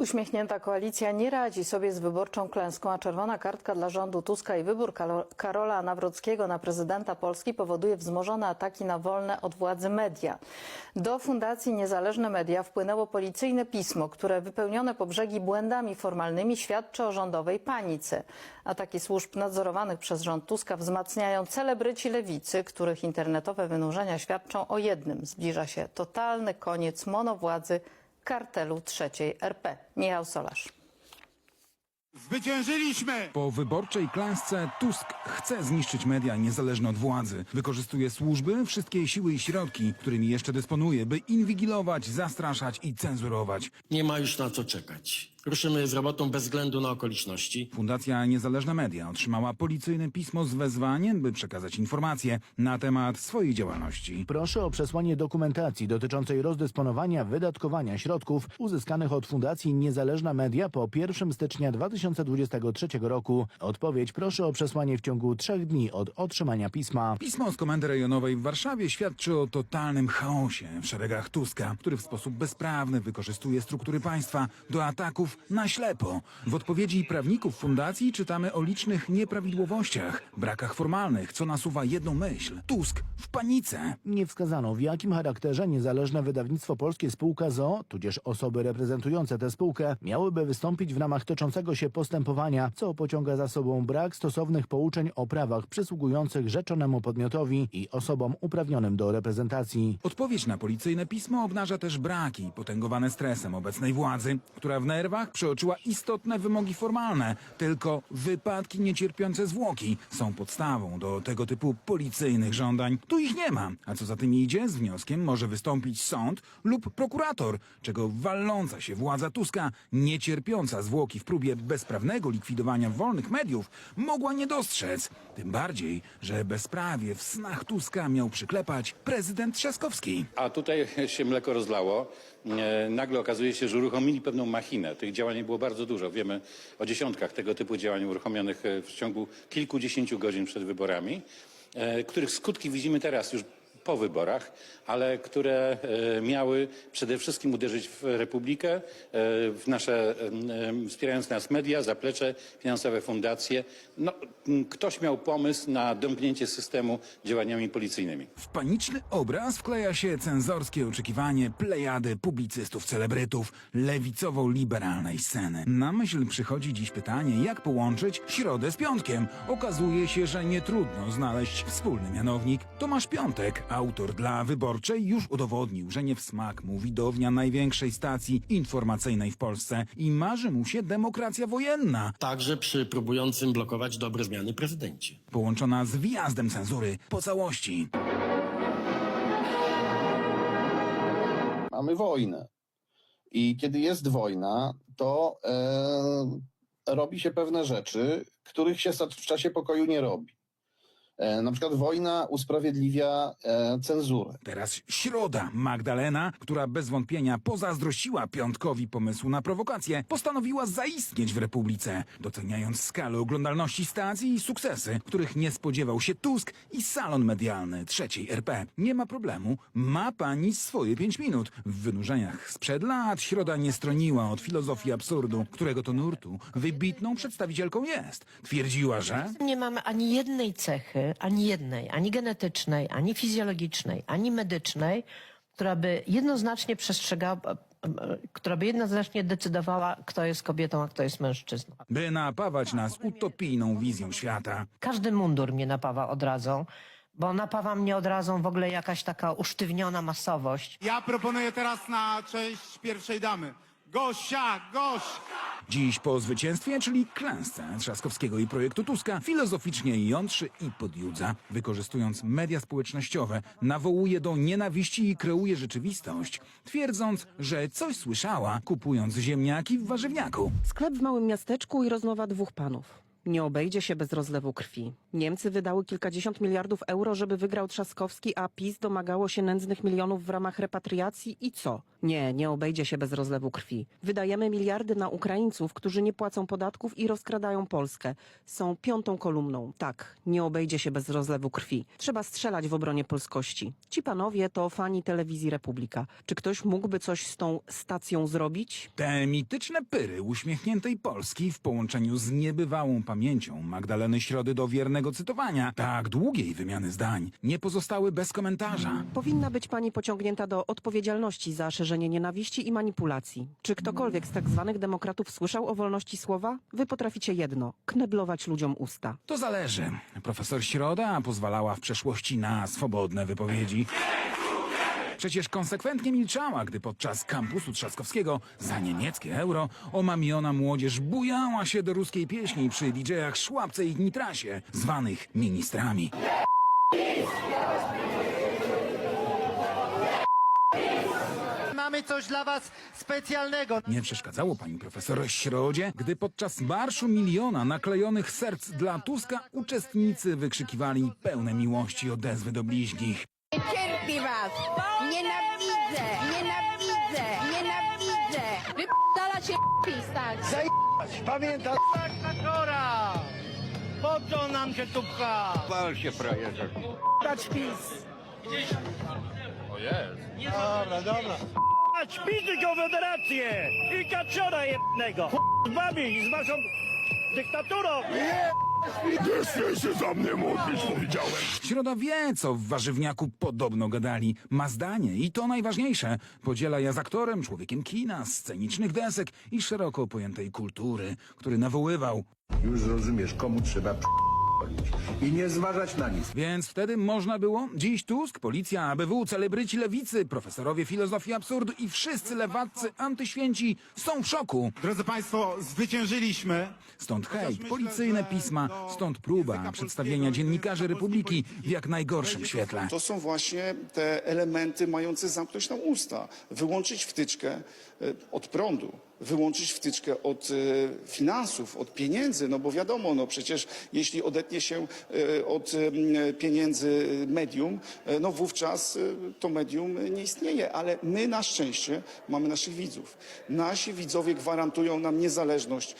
Uśmiechnięta koalicja nie radzi sobie z wyborczą klęską, a czerwona kartka dla rządu Tuska i wybór Karola Nawrockiego na prezydenta Polski powoduje wzmożone ataki na wolne od władzy media. Do Fundacji Niezależne Media wpłynęło policyjne pismo, które wypełnione po brzegi błędami formalnymi świadczy o rządowej panice. Ataki służb nadzorowanych przez rząd Tuska wzmacniają celebryci lewicy, których internetowe wynurzenia świadczą o jednym. Zbliża się totalny koniec monowładzy kartelu trzeciej RP. Michał Solarz. Zwyciężyliśmy! Po wyborczej klęsce Tusk chce zniszczyć media niezależne od władzy. Wykorzystuje służby, wszystkie siły i środki, którymi jeszcze dysponuje, by inwigilować, zastraszać i cenzurować. Nie ma już na co czekać. Ruszymy z robotą bez względu na okoliczności. Fundacja Niezależne Media otrzymała policyjne pismo z wezwaniem, by przekazać informacje na temat swojej działalności. Proszę o przesłanie dokumentacji dotyczącej rozdysponowania wydatkowania środków uzyskanych od Fundacji Niezależna Media po 1 stycznia 2023 roku. Odpowiedź proszę o przesłanie w ciągu trzech dni od otrzymania pisma. Pismo z komendy rejonowej w Warszawie świadczy o totalnym chaosie w szeregach Tuska, który w sposób bezprawny wykorzystuje struktury państwa do ataków na ślepo. W odpowiedzi prawników fundacji czytamy o licznych nieprawidłowościach, brakach formalnych, co nasuwa jedną myśl. Tusk w panice. Nie wskazano w jakim charakterze niezależne wydawnictwo polskie spółka ZO, tudzież osoby reprezentujące tę spółkę, miałyby wystąpić w ramach toczącego się postępowania, co pociąga za sobą brak stosownych pouczeń o prawach przysługujących rzeczonemu podmiotowi i osobom uprawnionym do reprezentacji. Odpowiedź na policyjne pismo obnaża też braki potęgowane stresem obecnej władzy, która w nerwach przeoczyła istotne wymogi formalne. Tylko wypadki niecierpiące zwłoki są podstawą do tego typu policyjnych żądań. Tu ich nie ma. A co za tym idzie, z wnioskiem może wystąpić sąd lub prokurator, czego waląca się władza Tuska, niecierpiąca zwłoki w próbie bezprawnego likwidowania wolnych mediów, mogła nie dostrzec. Tym bardziej, że bezprawie w snach Tuska miał przyklepać prezydent Trzaskowski. A tutaj się mleko rozlało. E, Nagle okazuje się, że uruchomili pewną machinę. Tych działań było bardzo dużo. Wiemy o dziesiątkach tego typu działań uruchomionych e, w ciągu kilkudziesięciu godzin przed wyborami, e, których skutki widzimy teraz już po wyborach, ale które e, miały przede wszystkim uderzyć w Republikę, e, w nasze, wspierając nas media, zaplecze finansowe, fundacje. No, ktoś miał pomysł na domknięcie systemu działaniami policyjnymi. W paniczny obraz wkleja się cenzorskie oczekiwanie plejady publicystów, celebrytów lewicowo-liberalnej sceny. Na myśl przychodzi dziś pytanie, jak połączyć środę z piątkiem. Okazuje się, że nie trudno znaleźć wspólny mianownik. Tomasz Piątek, autor dla Wyborczej, już udowodnił, że nie w smak mu widownia największej stacji informacyjnej w Polsce i marzy mu się demokracja wojenna, Także przy próbującym blokować dobre zmiany prezydencie. połączona z wjazdem cenzury po całości. mamy wojnę. I kiedy jest wojna, to e, robi się pewne rzeczy, których się w czasie pokoju nie robi. E, na przykład wojna usprawiedliwia e, cenzurę. Teraz środa. Magdalena, która bez wątpienia pozazdrościła piątkowi pomysłu na prowokację, postanowiła zaistnieć w Republice, doceniając skalę oglądalności stacji i sukcesy, których nie spodziewał się Tusk i salon medialny trzeciej RP. Nie ma problemu, ma pani swoje pięć minut. W wynurzeniach sprzed lat środa nie stroniła od filozofii absurdu, którego to nurtu wybitną przedstawicielką jest. Twierdziła, że... Nie mamy ani jednej cechy, ani jednej, ani genetycznej, ani fizjologicznej, ani medycznej, która by jednoznacznie przestrzegała, która by jednoznacznie decydowała, kto jest kobietą, a kto jest mężczyzną. by napawać nas utopijną wizją świata. Każdy mundur mnie napawa odrazą, bo napawa mnie odrazą w ogóle jakaś taka usztywniona masowość. Ja proponuję teraz na część pierwszej damy. Gosia, Goś! Dziś po zwycięstwie, czyli klęsce Trzaskowskiego i projektu Tuska, filozoficznie jątrzy i podjudza, wykorzystując media społecznościowe, nawołuje do nienawiści i kreuje rzeczywistość, twierdząc, że coś słyszała, kupując ziemniaki w warzywniaku. Sklep w małym miasteczku i rozmowa dwóch panów. Nie obejdzie się bez rozlewu krwi. Niemcy wydały kilkadziesiąt miliardów euro, żeby wygrał Trzaskowski, a PiS domagało się nędznych milionów w ramach repatriacji i co? Nie, nie obejdzie się bez rozlewu krwi. Wydajemy miliardy na Ukraińców, którzy nie płacą podatków i rozkradają Polskę. Są piątą kolumną. Tak, nie obejdzie się bez rozlewu krwi. Trzeba strzelać w obronie polskości. Ci panowie to fani telewizji Republika. Czy ktoś mógłby coś z tą stacją zrobić? Te mityczne pyry uśmiechniętej Polski w połączeniu z niebywałą pamięcią Magdaleny Środy do wiernego cytowania tak długiej wymiany zdań nie pozostały bez komentarza. Powinna być pani pociągnięta do odpowiedzialności za szerzenie nienawiści i manipulacji. Czy ktokolwiek z tak zwanych demokratów słyszał o wolności słowa? Wy potraficie jedno kneblować ludziom usta. To zależy. Profesor Środa pozwalała w przeszłości na swobodne wypowiedzi. Przecież konsekwentnie milczała, gdy podczas kampusu Trzaskowskiego za niemieckie euro omamiona młodzież bujała się do ruskiej pieśni przy DJ-ach Szłapce i Nitrasie, zwanych ministrami. Mamy coś dla was specjalnego. Nie przeszkadzało pani profesor Środzie, gdy podczas marszu miliona naklejonych serc dla Tuska uczestnicy wykrzykiwali pełne miłości odezwy do bliźnich. Cierpi was! Nienawidzę! Nienawidzę! Nienawidzę! Wyp***ala się PiS, tak! Pamiętaj, Kaczora! Po co nam się tu pcha? Pal się frajerze. Dać PiS! Dobra, dobra. Śpity Konfederację i Kaczora jednego! Z wami, z waszą dyktaturą! Środa wie, co w warzywniaku podobno gadali. Ma zdanie i to najważniejsze. Podziela je z aktorem, człowiekiem kina, scenicznych desek i szeroko pojętej kultury, który nawoływał. Już zrozumiesz, komu trzeba I nie zważać na nic. Więc wtedy można było? Dziś Tusk, policja, ABW, celebryci lewicy, profesorowie filozofii absurdu i wszyscy lewaccy antyświęci są w szoku. Drodzy Państwo, zwyciężyliśmy. Stąd hejt, myślę, policyjne pisma, stąd próba przedstawienia dziennikarzy Republiki w jak najgorszym świetle. To są właśnie te elementy mające zamknąć nam usta. Wyłączyć wtyczkę e, od prądu, wyłączyć wtyczkę od e, finansów, od pieniędzy, no bo wiadomo, no przecież jeśli odetnie się e, od pieniędzy medium, e, no wówczas to medium nie istnieje. Ale my na szczęście mamy naszych widzów. Nasi widzowie gwarantują nam niezależność.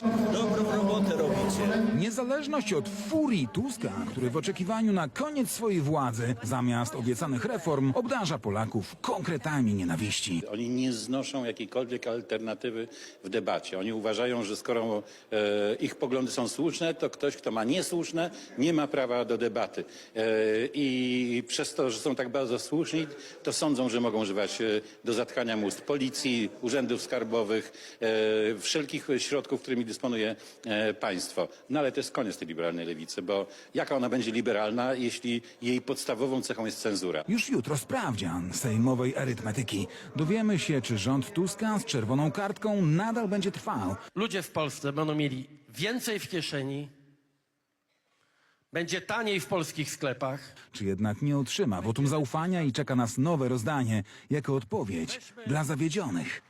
Niezależność od furii Tuska, który w oczekiwaniu na koniec swojej władzy, zamiast obiecanych reform, obdarza Polaków konkretami nienawiści. Oni nie znoszą jakiejkolwiek alternatywy w debacie. Oni uważają, że skoro e, ich poglądy są słuszne, to ktoś, kto ma niesłuszne, nie ma prawa do debaty. E, I przez to, że są tak bardzo słuszni, to sądzą, że mogą używać e, do zatkania ust policji, urzędów skarbowych, e, wszelkich środków, którymi dysponuje e, państwo. No ale to jest koniec tej liberalnej lewicy, bo jaka ona będzie liberalna, jeśli jej podstawową cechą jest cenzura? Już jutro sprawdzian sejmowej arytmetyki. Dowiemy się, czy rząd Tuska z czerwoną kartką nadal będzie trwał. Ludzie w Polsce będą mieli więcej w kieszeni, będzie taniej w polskich sklepach. Czy jednak nie otrzyma wotum zaufania i czeka nas nowe rozdanie jako odpowiedź dla zawiedzionych.